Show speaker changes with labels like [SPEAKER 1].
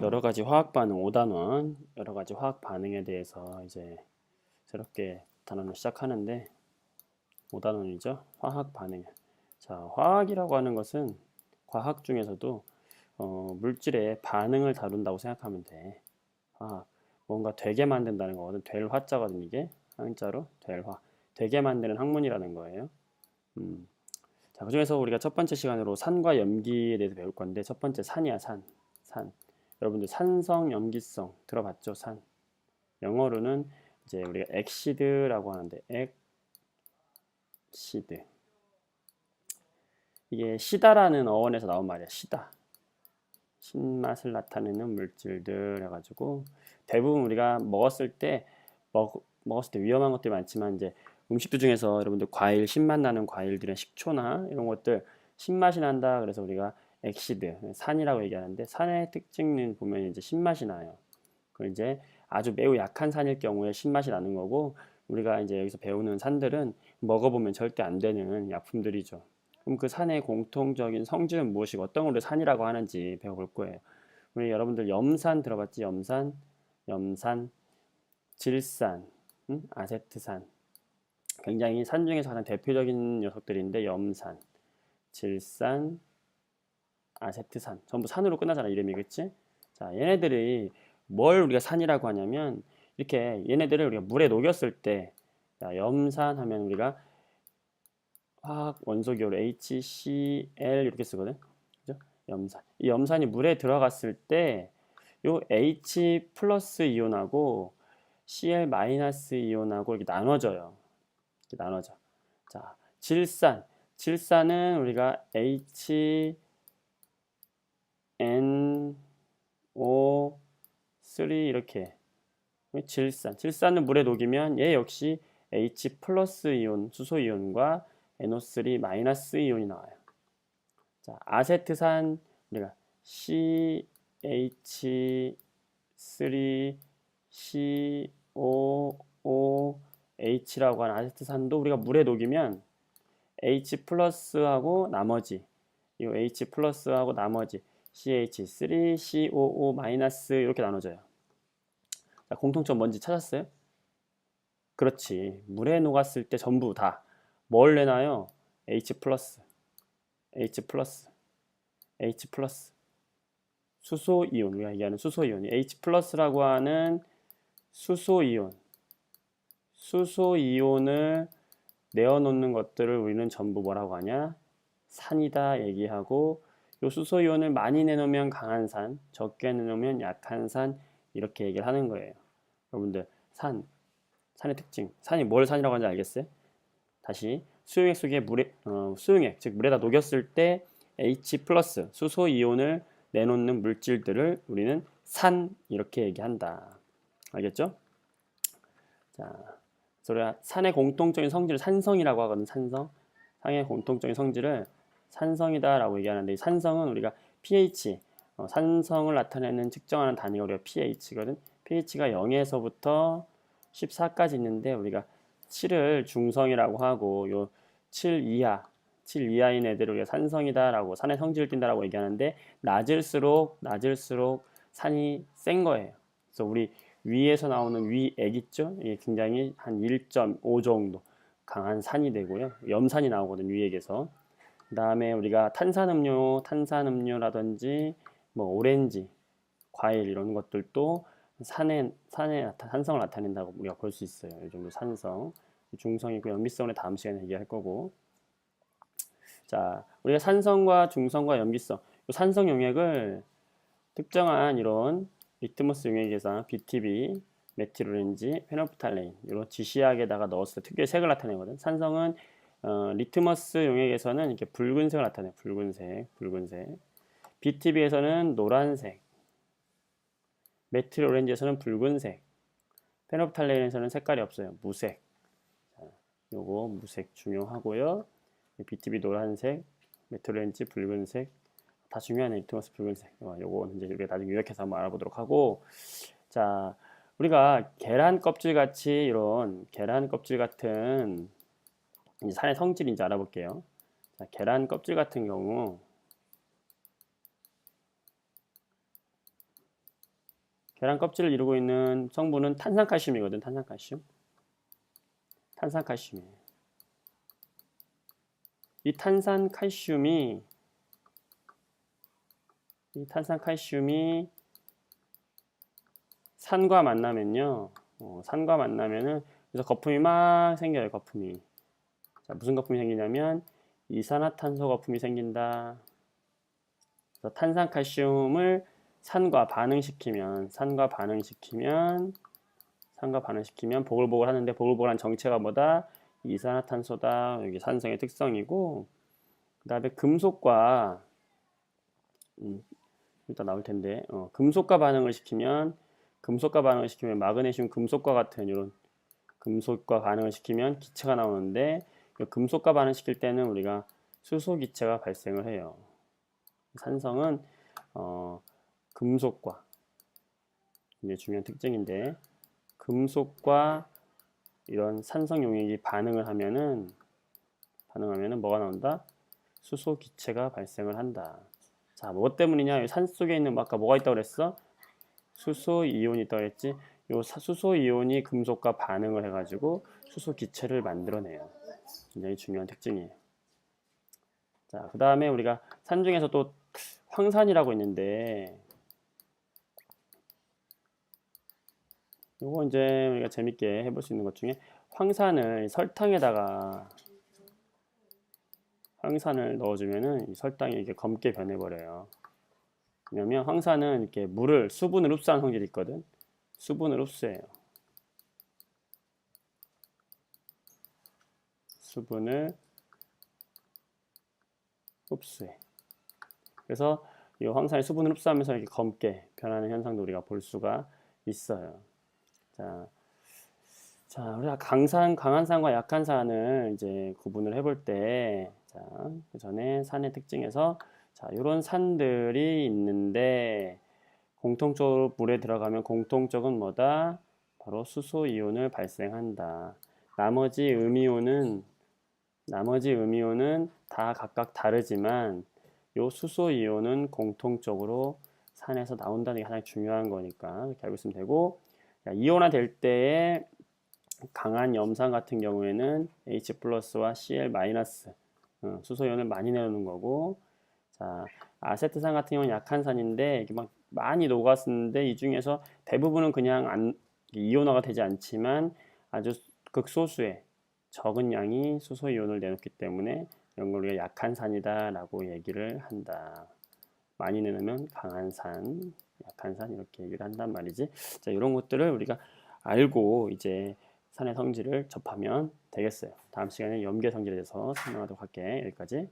[SPEAKER 1] 여러 가지 화학 반응 5단원 여러 가지 화학 반응에 대해서 이제 새롭게 단원을 시작하는데 5단원이죠. 화학 반응. 자, 화학이라고 하는 것은 과학 중에서도 어, 물질의 반응을 다룬다고 생각하면 돼. 화학. 뭔가 되게 만든다는 거거든. 될 화자거든 이게 한자로 될 화. 되게 만드는 학문이라는 거예요. 음. 자, 그 중에서 우리가 첫 번째 시간으로 산과 염기에 대해서 배울 건데 첫 번째 산이야 산. 산. 여러분들 산성 염기성 들어봤죠? 산. 영어로는 이제 우리가 엑시드라고 하는데 엑시드. 이게 시다라는 어원에서 나온 말이야. 시다. 신맛을 나타내는 물질들 해가지고 대부분 우리가 먹었을 때 먹, 먹었을 때 위험한 것들이 많지만 이제 음식들 중에서 여러분들 과일 신맛 나는 과일들은 식초나 이런 것들 신맛이 난다 그래서 우리가 엑시드 산이라고 얘기하는데 산의 특징은 보면 이제 신맛이 나요. 그 이제 아주 매우 약한 산일 경우에 신맛이 나는 거고 우리가 이제 여기서 배우는 산들은 먹어보면 절대 안 되는 약품들이죠. 그럼 그 산의 공통적인 성질은 무엇이고 어떤 걸로 산이라고 하는지 배워볼 거예요. 우리 여러분들 염산 들어봤지? 염산, 염산, 질산, 응? 아세트산. 굉장히 산 중에서 가장 대표적인 녀석들인데 염산, 질산, 아세트산. 전부 산으로 끝나잖아 이름이 그치? 자 얘네들이 뭘 우리가 산이라고 하냐면 이렇게 얘네들을 우리가 물에 녹였을 때 자, 염산 하면 우리가 화학 원소 기호로 HCl 이렇게 쓰거든. 그죠? 염산. 이 염산이 물에 들어갔을 때 요 H 플러스 이온하고 Cl 마이너스 이온하고 이렇게 나눠져요. 이렇게 나눠져. 자, 질산. 질산은 우리가 H N O 3 이렇게 질산. 질산을 물에 녹이면 얘 역시 H 플러스 이온 수소 이온과 NO3 마이너스 이온이 나와요. 자, 아세트산 우리가 CH3COOH라고 하는 아세트산도 우리가 물에 녹이면 H 플러스하고 나머지 이 H 플러스하고 나머지 CH3COO 마이너스 이렇게 나눠져요. 자, 공통점 뭔지 찾았어요? 그렇지. 물에 녹았을 때 전부 다 뭘 내나요? H 플러스, H 플러스, H 플러스. 수소 이온, 우리가 얘기하는 수소 이온이 H 플러스라고 하는 수소 이온. 수소 이온을 내어놓는 것들을 우리는 전부 뭐라고 하냐? 산이다 얘기하고 요 수소 이온을 많이 내놓으면 강한 산, 적게 내놓으면 약한 산 이렇게 얘기를 하는 거예요. 여러분들 산, 산의 특징, 산이 뭘 산이라고 하는지 알겠어요? 다시 수용액 속에 물에 어, 수용액 즉 물에다 녹였을 때 H 플러스 수소 이온을 내놓는 물질들을 우리는 산 이렇게 얘기한다. 알겠죠? 자, 그래서 산의 공통적인 성질을 산성이라고 하거든. 산성. 산의 공통적인 성질을 산성이다라고 얘기하는데 이 산성은 우리가 pH 어, 산성을 나타내는 측정하는 단위가 우리가 pH거든. pH가 0에서부터 14까지 있는데 우리가 7을 중성이라고 하고 요 7 이하 7 이하인 애들을 우리가 산성이다라고 산의 성질을 띈다라고 얘기하는데 낮을수록 낮을수록 산이 센 거예요. 그래서 우리 위에서 나오는 위액 있죠? 이게 굉장히 한 1.5 정도 강한 산이 되고요. 염산이 나오거든 위액에서. 그 다음에 우리가 탄산음료, 탄산음료라든지 뭐 오렌지, 과일 이런 것들도 산에 산에 산성을 나타낸다고 우리가 볼 수 있어요. 이 정도 산성, 중성이고 연비성을 다음 시간에 얘기할 거고. 자, 우리가 산성과 중성과 연비성, 산성 용액을 특정한 이런 리트머스 용액에서 BTB, 메틸오렌지, 페노프탈레인 이런 지시약에다가 넣었을 때 특유의 색을 나타내거든. 산성은 어, 리트머스 용액에서는 이렇게 붉은색을 나타내. 붉은색, 붉은색. BTB에서는 노란색, 메틸 오렌지에서는 붉은색, 페노프탈레인에서는 색깔이 없어요. 무색. 자, 요거 무색 중요하고요. BTB 노란색, 메틸 오렌지 붉은색 다 중요하네. 리트머스 붉은색. 요거 이제 우리가 나중에 요약해서 한번 알아보도록 하고 자 우리가 계란 껍질 같이 이런 계란 껍질 같은 산의 성질인지 알아볼게요. 자, 계란 껍질 같은 경우 계란 껍질을 이루고 있는 성분은 탄산칼슘이거든. 탄산칼슘. 탄산칼슘이에요. 이 탄산칼슘이 이 탄산칼슘이 산과 만나면요. 어, 산과 만나면은 그래서 거품이 막 생겨요. 거품이. 자, 무슨 거품이 생기냐면 이산화탄소 거품이 생긴다. 그래서 탄산칼슘을 산과 반응시키면 산과 반응시키면 산과 반응시키면 보글보글 하는데 보글보글한 정체가 뭐다? 이산화탄소다. 여기 산성의 특성이고 그 다음에 금속과 음, 일단 나올 텐데 어, 금속과 반응을 시키면 금속과 반응을 시키면 마그네슘 금속과 같은 이런 금속과 반응을 시키면 기체가 나오는데 이 금속과 반응시킬 때는 우리가 수소 기체가 발생을 해요. 산성은 어, 금속과 이제 중요한 특징인데 금속과 이런 산성 용액이 반응을 하면은 반응하면은 뭐가 나온다? 수소 기체가 발생을 한다. 자, 뭐 때문이냐? 산 속에 있는 뭐 아까 뭐가 있다고 그랬어? 수소 이온이 있다고 그랬지? 요 사- 수소 이온이 금속과 반응을 해가지고 수소 기체를 만들어내요. 굉장히 중요한 특징이에요. 자, 그 다음에 우리가 산 중에서 또 황산이라고 있는데 요거 이제 우리가 재밌게 해볼 수 있는 것 중에 황산을 설탕에다가 황산을 넣어주면은 이 설탕이 이렇게 검게 변해버려요. 왜냐면 황산은 이렇게 물을 수분을 흡수하는 성질이 있거든. 수분을 흡수해요. 수분을 흡수해. 그래서 이 황산이 수분을 흡수하면서 이렇게 검게 변하는 현상도 우리가 볼 수가 있어요. 자, 자, 우리가 강산, 강한 산과 약한 산을 이제 구분을 해볼 때, 자, 그 전에 산의 특징에서, 자, 이런 산들이 있는데, 공통적으로 물에 들어가면 공통적은 뭐다? 바로 수소 이온을 발생한다. 나머지 음이온은, 나머지 음이온은 다 각각 다르지만, 요 수소 이온은 공통적으로 산에서 나온다는 게 가장 중요한 거니까, 이렇게 알고 있으면 되고, 자, 이온화 될 때에 강한 염산 같은 경우에는 H 플러스와 Cl 마이너스 어, 수소 이온을 많이 내놓는 거고 자 아세트산 같은 경우는 약한 산인데 이게 막 많이 녹았는데 이 중에서 대부분은 그냥 안, 이온화가 되지 않지만 아주 극소수의 적은 양이 수소 이온을 내놓기 때문에 이런 걸 우리가 약한 산이다라고 얘기를 한다. 많이 내놓으면 강한 산, 약한 산 이렇게 얘기를 한단 말이지. 자 이런 것들을 우리가 알고 이제 산의 성질을 접하면 되겠어요. 다음 시간에 염계 성질에 대해서 설명하도록 할게. 여기까지.